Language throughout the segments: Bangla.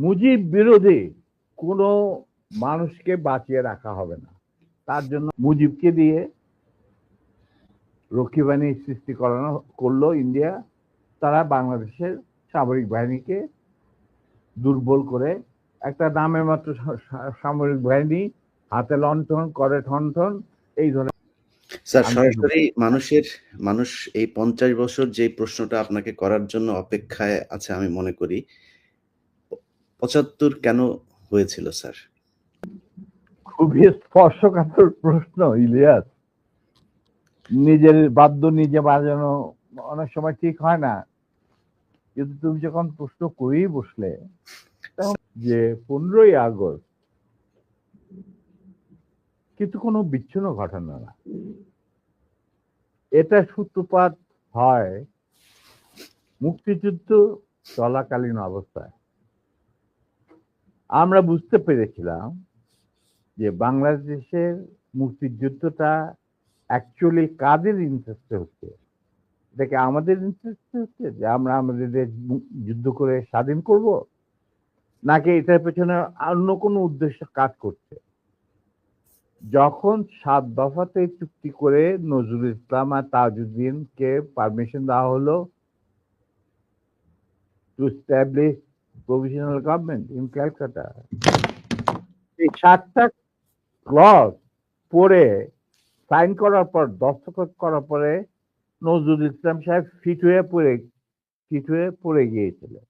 মুজিব বিরোধী কোনো মানুষকে বাঁচিয়ে রাখা হবে না। তার জন্য মুজিবকে দিয়ে রক্ষী বাহিনী সৃষ্টি করানো করল ইন্ডিয়া। তারা বাংলাদেশের সামরিক বাহিনীকে দুর্বল করে একটা নামে মাত্র সামরিক বাহিনী হাতে লণ্ঠন করে ঠনঠন এই ধরনের স্যার সরাসরি মানুষের মানুষ এই পঞ্চাশ বছর যে প্রশ্নটা আপনাকে করার জন্য অপেক্ষায় আছে আমি মনে করি পঁচাত্তর কেন হয়েছিল, স্যার? খুবই স্পর্শকাতর প্রশ্ন, ইলিয়াস। নিজের বাদ্য নিজে বাজানো অনেক সময় ঠিক হয় না। কিন্তু তুমি যখন প্রশ্ন করেই বসলে, যে পনেরোই আগস্ট কিন্তু কোনো বিচ্ছিন্ন ঘটনা না। এটা সূত্রপাত হয় মুক্তিযুদ্ধ চলাকালীন অবস্থায়। আমরা বুঝতে পেরেছিলাম যে বাংলাদেশের মুক্তিযুদ্ধটা অ্যাকচুয়ালি কাদের ইন্টারেস্টে হচ্ছে? এটাকে আমাদের ইন্টারেস্টে হচ্ছে যে আমরা আমাদের দেশ যুদ্ধ করে স্বাধীন করব? নাকি এটার পেছনে অন্য কোনো উদ্দেশ্য কাজ করছে? যখন সাত দফাতে চুক্তি করে নজরুল ইসলাম আর তাজউদ্দিনকে পারমিশন দেওয়া হলো to establish provisional government in Calcutta. এই সাতটা ক্লজ পড়ে সাইন করার পর, দস্তখত করার পরে নজরুল ইসলাম সাহেব ফিট হয়ে পড়ে, ফিট হয়ে পড়ে গিয়েছিলেন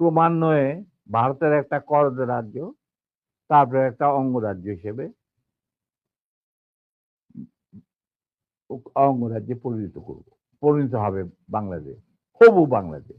ক্রমান্বয়ে ভারতের একটা করদ রাজ্য, তারপরে একটা অঙ্গরাজ্য হিসেবে অঙ্গরাজ্যে পরিণত করব, পরিণত হবে বাংলাদেশ, হবু Bangladesh.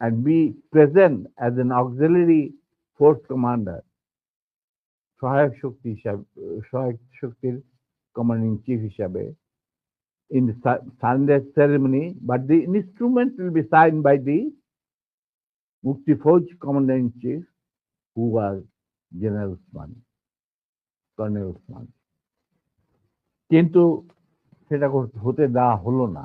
and be present as an auxiliary force commander সহায়ক শক্তি হিসাবে সহায়ক শক্তির কমান্ডিং চিফ হিসাবে in the surrender ceremony, but the instrument will be signed by the Mukti Fauj commander in chief, who was General Usman, Colonel Usman. কিন্তু সেটা হতে দেওয়া হলো না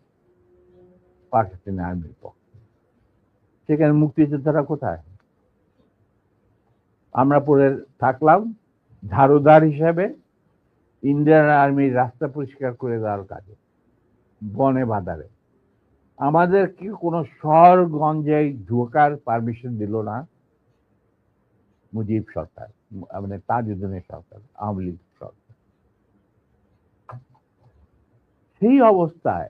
পাকিস্তান আর্মির পক্ষে সেখানে মুক্তিযোদ্ধারা কোথায়? আমরা পরে থাকলাম, ঝাড়ুদার হিসাবে, ইন্ডিয়ান আর্মির রাস্তা পরিষ্কার করে দেওয়ার কাজে, বনে বাদারে আমাদের কি কোনো শহরগঞ্জে ঢোকার পারমিশন দিল না? মুজিব সরকার মানে তাজউদ্দিনের সরকার, আওয়ামী লীগ সরকার। সেই অবস্থায়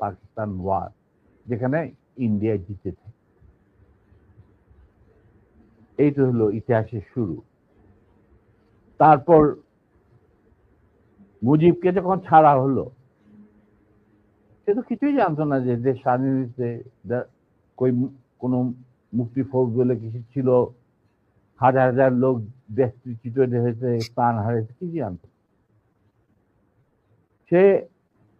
Pakistan war যেখানে ইন্ডিয়া জিতেছে এইটা হলো ইতিহাসের শুরু। তারপর মুজিবকে যখন ছাড়া হলো, সে তো কিছুই জানতো না যে দেশ স্বাধীন কই কোনো মুক্তি ফৌজ বলে কিছু ছিল, হাজার হাজার লোক দেশচ্যুত হয়েছে, প্রাণ হারিয়েছে কি জানতো সে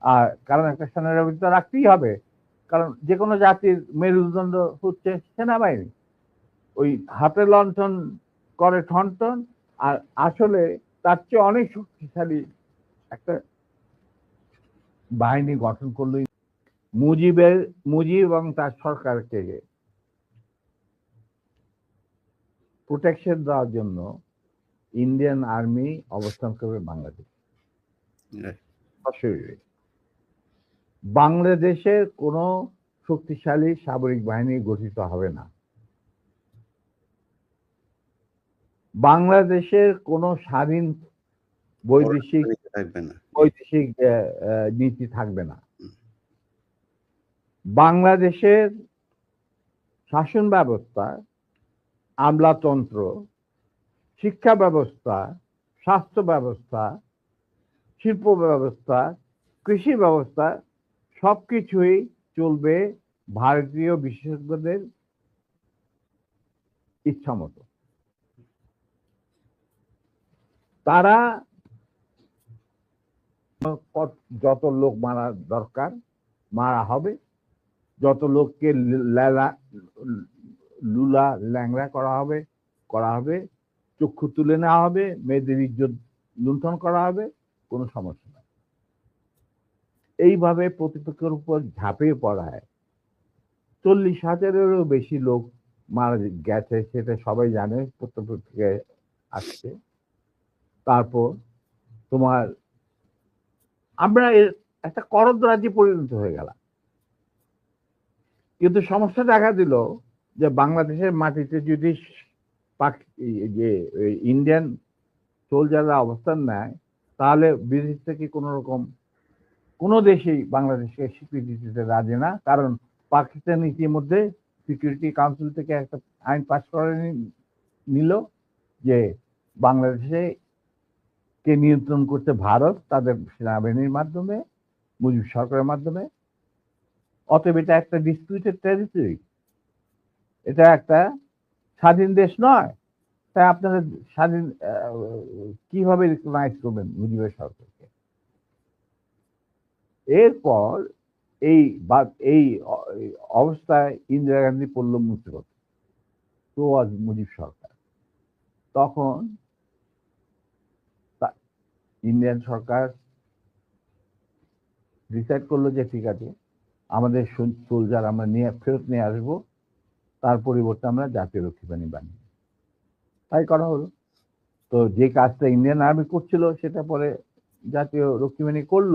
আর কারণ একটা সেনাবাহিনী তো রাখতেই হবে। কারণ যে কোনো জাতির মেরুদণ্ড হচ্ছে সেনাবাহিনী। ওই হাতে লণ্ঠন করে ঠনঠন আর আসলে তার চেয়ে অনেক শক্তিশালী একটা বাহিনী গঠন করল মুজিবের মুজিব এবং তার সরকারকে প্রোটেকশন দেওয়ার জন্য ইন্ডিয়ান আর্মি অবস্থান করবে বাংলাদেশ। Right. বাংলাদেশের কোনো শক্তিশালী সামরিক বাহিনী গঠিত হবে না। বাংলাদেশের কোনো স্বাধীন বৈদেশিক বৈদেশিক নীতি থাকবে না। বাংলাদেশের শাসন ব্যবস্থা আমলাতন্ত্র শিক্ষা ব্যবস্থা স্বাস্থ্য ব্যবস্থা শিল্প ব্যবস্থা কৃষি ব্যবস্থা সবকিছুই চলবে ভারতীয় বিশেষজ্ঞদের ইচ্ছা মতো। তারা যত লোক মারা দরকার, মারা হবে। যত লোককে লেলা- ল্যাংড়া করা হবে করা হবে। চক্ষু তুলে নেওয়া হবে। মেয়েদের ইজ্জত লুণ্ঠন করা হবে। কোনো সমস্যা এইভাবে প্রতিপক্ষের উপর ঝাঁপিয়ে পড়ায় চল্লিশ হাজারেরও বেশি লোক মারা গেছে, সেটা সবাই জানে প্রত্যেক থেকে আসছে। তারপর তোমার, আমরা একটা করদ রাজ্যে পরিণত হয়ে গেলাম। কিন্তু সমস্যা দেখা দিল যে বাংলাদেশের মাটিতে যদি যে ইন্ডিয়ান সোলজাররা অবস্থান নেয়, তাহলে বিদেশ থেকে কোনো রকম কোনো দেশেই বাংলাদেশকে স্বীকৃতি দিতে রাজি না, কারণ পাকিস্তান ইতিমধ্যে সিকিউরিটি কাউন্সিল থেকে একটা আইন পাস করে নিল যে বাংলাদেশে কে নিয়ন্ত্রণ করতে ভারত তাদের সেনাবাহিনীর মাধ্যমে, মুজিব সরকারের মাধ্যমে। অতএব এটা একটা ডিসপিউটেড টেরিটরি এটা একটা স্বাধীন দেশ নয়। তাই আপনারা স্বাধীন কীভাবে রিকগনাইজ করবেন মুজিবের সরকারকে এরপর এই বা এই অবস্থায় ইন্দিরা গান্ধী পড়ল মুসিবত তো আজ মুজিব সরকার। তখন ইন্ডিয়ান সরকার ডিসাইড করল যে ঠিক আছে, আমাদের সোলজার আমরা নিয়ে, ফেরত নিয়ে আসব, তার পরিবর্তে আমরা জাতীয় রক্ষী বানিয়ে তাই করা হলো। তো যে কাজটা ইন্ডিয়ান আর্মি করছিল, সেটা পরে জাতীয় রক্ষী করল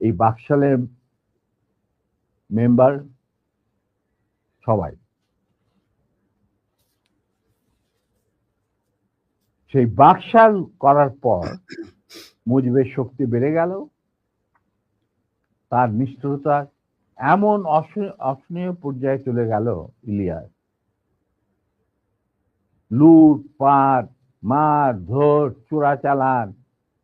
এই বাকশালের মেম্বার সবাই। সেই বাকশাল করার পর মুজিবের শক্তি বেড়ে গেল, তার নিষ্ঠুরতা এমন অস- অসহনীয় পর্যায়ে চলে গেল ইলিয়াস। লুট, পাট, মার, ধর চোরা চালান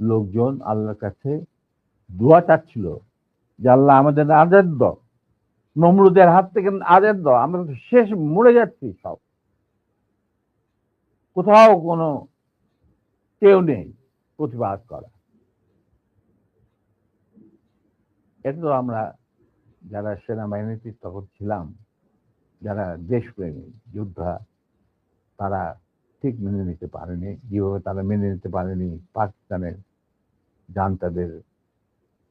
লোকজন আল্লাহর কাছে দোয়া চাচ্ছিল যে আল্লাহ আমাদের আজাদ দাও নমরুদের হাত থেকে আজাদ দাও আমরা তো শেষ মরে যাচ্ছি সব। কোথাও কোনো কেউ নেই প্রতিবাদ করা। এটা তো আমরা যারা সেনাবাহিনীতে তখন ছিলাম, যারা দেশপ্রেমী, যোদ্ধা, তারা ঠিক মেনে নিতে পারেনি, যেভাবে তারা মেনে নিতে পারেনি পাকিস্তানের জান্তাদের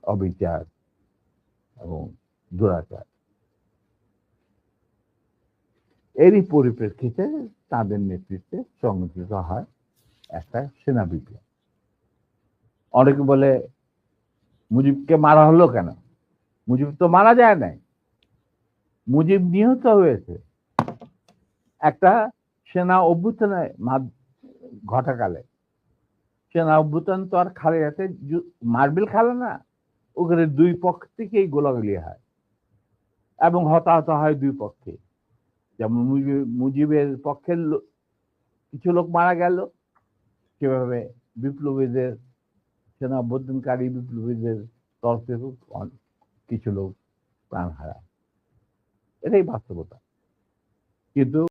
অবিচার এবং দুরাচার। এরই পরিপ্রেক্ষিতে তাদের নেতৃত্বে সংগঠিত হয় একটা সেনা বিপ্লব অনেকে বলে, মুজিবকে মারা হলো কেন? মুজিব তো মারা যায় নাই। মুজিব নিহত হয়েছে। একটা সেনা অভ্যুত্থানে ঘটাকালে সেনা অভ্যুত্থান তো আর খালে যাতে মার্বেল খেলে না, ওখানে দুই পক্ষ থেকেই গোলাগুলি হয় এবং হতাহত হয় দুই পক্ষে। যেমন মুজিব- মুজিবের পক্ষের লো- কিছু লোক মারা গেল, সেভাবে বিপ্লবীদের সেনা অভ্যুত্থানকারী বিপ্লবীদের তরফ থেকে কিছু লোক প্রাণ হারায়। এটাই বাস্তবতা। কিন্তু